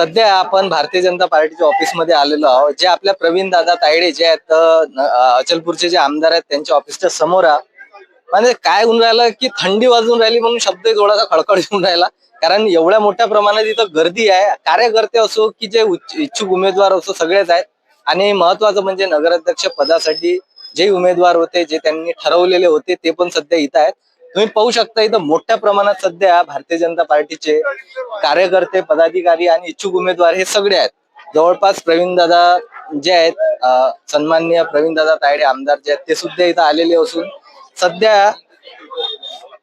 सध्या आपण भारतीय जनता पार्टीच्या ऑफिसमध्ये आलेलो आहोत. जे आपल्या प्रवीण दादा तायडे जे आहेत अचलपूरचे जे आमदार आहेत त्यांच्या ऑफिसच्या समोर म्हणजे काय होऊन राहिलं की थंडी वाजून राहिली म्हणून शब्द थोडासा खडखड येऊन राहिला. कारण एवढ्या मोठ्या प्रमाणात इथं गर्दी आहे. कार्यकर्ते असो की जे उच्च- इच्छुक उमेदवार असो सगळेच आहेत. आणि महत्वाचं म्हणजे नगराध्यक्ष पदासाठी जे उमेदवार होते जे त्यांनी ठरवलेले होते ते पण सध्या इथं आहेत. तुम्ही पाहू शकता इथं मोठ्या प्रमाणात सध्या भारतीय जनता पार्टीचे कार्यकर्ते पदाधिकारी आणि इच्छुक उमेदवार हे सगळे आहेत. जवळपास प्रवीण दादा जे आहेत सन्माननीय प्रवीण दादा तायडे आमदार जे आहेत ते सुद्धा इथं आलेले असून सध्या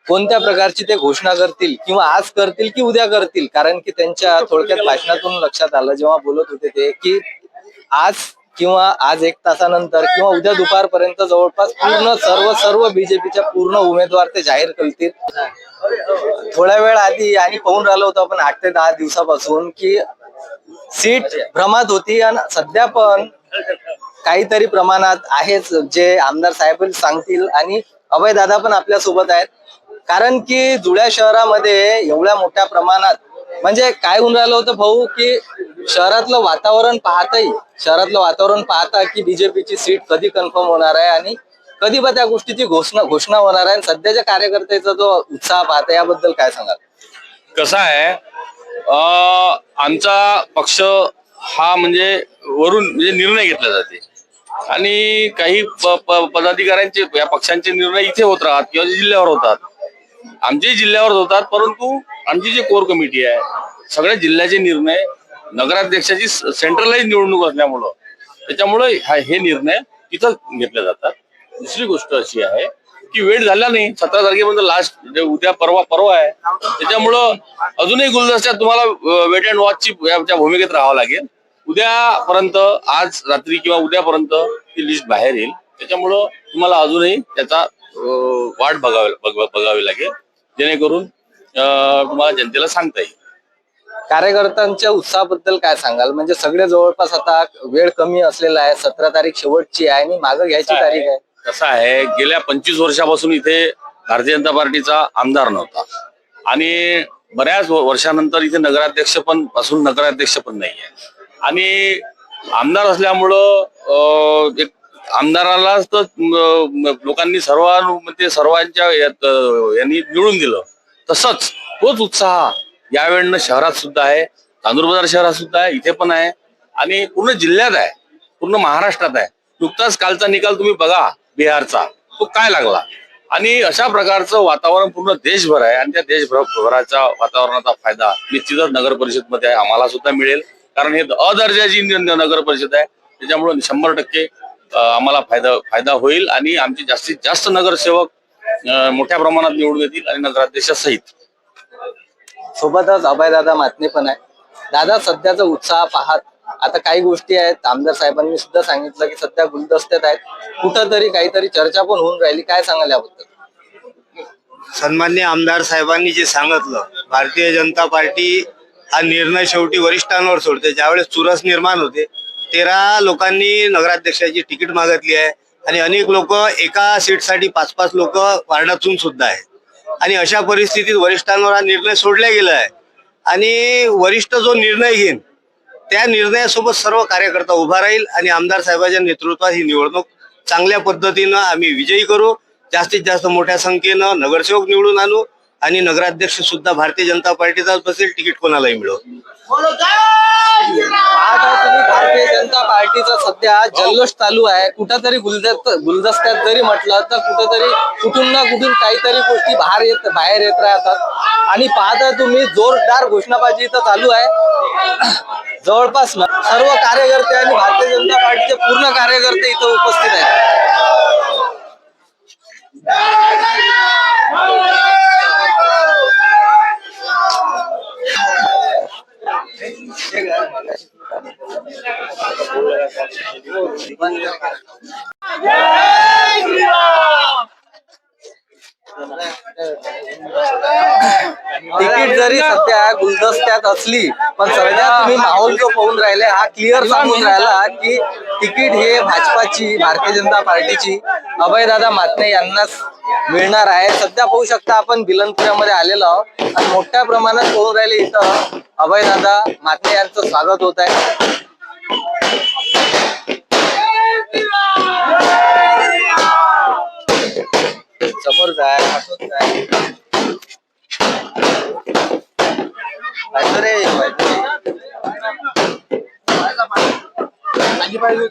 कोणत्या प्रकारची ते घोषणा करतील किंवा आज करतील की उद्या करतील? कारण की त्यांच्या थोडक्यात भाषणातून लक्षात आलं जेव्हा बोलत होते ते की आज किंवा आज एक तासानंतर किंवा उद्या दुपारपर्यंत जवळपास पूर्ण सर्व सर्व बीजेपीच्या पूर्ण उमेदवार ते जाहीर करतील. थोड्या वेळ आधी आणि पाहून राहिलो होतो आपण आठ ते दहा दिवसापासून की सीट भ्रमात होती आणि सध्या पण काहीतरी प्रमाणात आहेच जे आमदार साहेब सांगतील आणि अभय दादा पण आपल्यासोबत आहेत. कारण की जुळ्या शहरामध्ये एवढ्या मोठ्या प्रमाणात म्हणजे काय होऊन राहिलं होतं भाऊ की शहरातलं वातावरण पाहताही शहरातलं वातावरण पाहता की बीजेपीची सीट कधी कन्फर्म होणार आहे आणि कधी बा त्या गोष्टीची घोषणा घोषणा होणार आहे. आणि सध्याच्या कार्यकर्त्याचा जो उत्साह पाहता याबद्दल काय सांगाल? कसं आहे आमचा पक्ष हा म्हणजे वरून म्हणजे निर्णय घेतला जाते. आणि काही पदाधिकाऱ्यांचे या पक्षांचे निर्णय इथे होत राहतात किंवा जिल्ह्यावर होतात. आमचे जिल्ह्यावर होतात परंतु आमची जी कोर कमिटी आहे सगळ्या जिल्ह्याचे निर्णय नगराध्यक्षाची सेंट्रलाइज निवडणूक असल्यामुळं. त्याच्यामुळे हे निर्णय तिथं घेतले जातात. दुसरी गोष्ट अशी आहे की वेळ झाला नाही. सतरा तारखेपर्यंत लास्ट उद्या परवा परवा आहे. त्याच्यामुळं अजूनही गुलदस्त्यात तुम्हाला वेट अँड वॉचची या भूमिकेत राहावं लागेल. उद्यापर्यंत आज रात्री किंवा उद्यापर्यंत ती लिस्ट बाहेर येईल. त्याच्यामुळं तुम्हाला अजूनही त्याचा वाट बघावी बघावी लागेल. जेणेकरून तुम्हाला जनतेला सांगता येईल. कार्यकर्त्यांच्या उत्साहाबद्दल काय सांगाल? म्हणजे सगळे जवळपास आता वेळ कमी असलेला आहे सतरा तारीख शेवटची आहे आणि मागं घ्यायची तारीख आहे? कसं आहे? गेल्या पंचवीस वर्षापासून इथे भारतीय जनता पार्टीचा आमदार नव्हता. आणि बऱ्याच वर्षानंतर इथे नगराध्यक्ष पण पासून नगराध्यक्ष पण नाही आहे आणि आमदार असल्यामुळं एक आमदारालाच तर लोकांनी सर्व म्हणजे सर्वांच्या यांनी निवडून दिलं. तसंच तोच उत्साह यावेळेनं शहरात सुद्धा आहे चांदूर शहरात सुद्धा आहे इथे पण आहे. आणि पूर्ण जिल्ह्यात आहे पूर्ण महाराष्ट्रात आहे. नुकताच कालचा निकाल तुम्ही बघा बिहारचा. तो काय लागला? आणि अशा प्रकारचं वातावरण पूर्ण देशभर आहे. आणि त्या देशभराच्या वातावरणाचा फायदा निश्चितच नगर परिषदमध्ये आम्हाला सुद्धा मिळेल. कारण हे अदर्जाची नगर परिषद आहे. त्याच्यामुळे शंभर टक्के आम्हाला फायदा फायदा होईल. आणि आमचे जास्तीत जास्त नगरसेवक मोठ्या प्रमाणात निवडून येतील आणि नगराध्यक्षासहित. सोबतच अभयदादा मातने पण आहे. दादा सध्याचा उत्साह पाहत आता काही गोष्टी आहेत. आमदार साहेबांनी सुद्धा सांगितलं की सध्या गुलदस्त्यात आहेत. कुठंतरी काहीतरी चर्चा पण होऊन राहिली. काय सांगाल याबद्दल? सन्मान्य आमदार साहेबांनी जे सांगितलं भारतीय जनता पार्टी हा निर्णय शेवटी वरिष्ठांवर सोडते. ज्यावेळेस चुरस निर्माण होते तेरा लोकांनी नगराध्यक्षाची तिकीट मागितली आहे. आणि अनेक लोक एका सीटसाठी पाच पाच लोक वार्डातून सुद्धा आहेत. आणि अशा परिस्थितीत वरिष्ठांवर हा निर्णय सोडला गेला आहे आणि वरिष्ठ जो निर्णय घेईन त्या निर्णयासोबत सर्व कार्यकर्ता उभा राहील आणि आमदार साहेबांच्या नेतृत्वात ही निवडणूक चांगल्या पद्धतीनं आम्ही विजयी करू. जास्तीत जास्त मोठ्या संख्येनं नगरसेवक निवडून आणू. आणि नगराध्यक्ष सुद्धा भारतीय जनता पार्टीचाच बसेल तिकीट कोणालाही मिळव आता तुम्ही भारतीय जनता पार्टीचा सध्या जल्लोष चालू आहे. कुठंतरी गुलदस्त गुलदस्त्यात जरी म्हटलं तर कुठंतरी कुठून ना कुठून काहीतरी गोष्टी बाहेर येत बाहेर येत राहतात. आणि पाहता तुम्ही जोरदार घोषणाबाजी इथं चालू आहे. जवळपास ना सर्व कार्यकर्ते आणि भारतीय जनता पार्टीचे पूर्ण कार्यकर्ते इथं उपस्थित आहेत. Jai Shri तिकीट जरी सध्या गुलदस्त्यात असली पण सध्या तुम्ही माहोल जो पाहून राहिले हा क्लिअर सांगून राहिला की तिकीट हे भाजपाची भारतीय जनता पार्टीची अभयदादा मातने यांनाच मिळणार आहे. सध्या पाहू शकता आपण बिलनपुऱ्यामध्ये आलेलो आहोत. आणि मोठ्या प्रमाणात पाहून राहिले इथं अभयदादा मातने यांचं स्वागत होत आहे. पाहिजे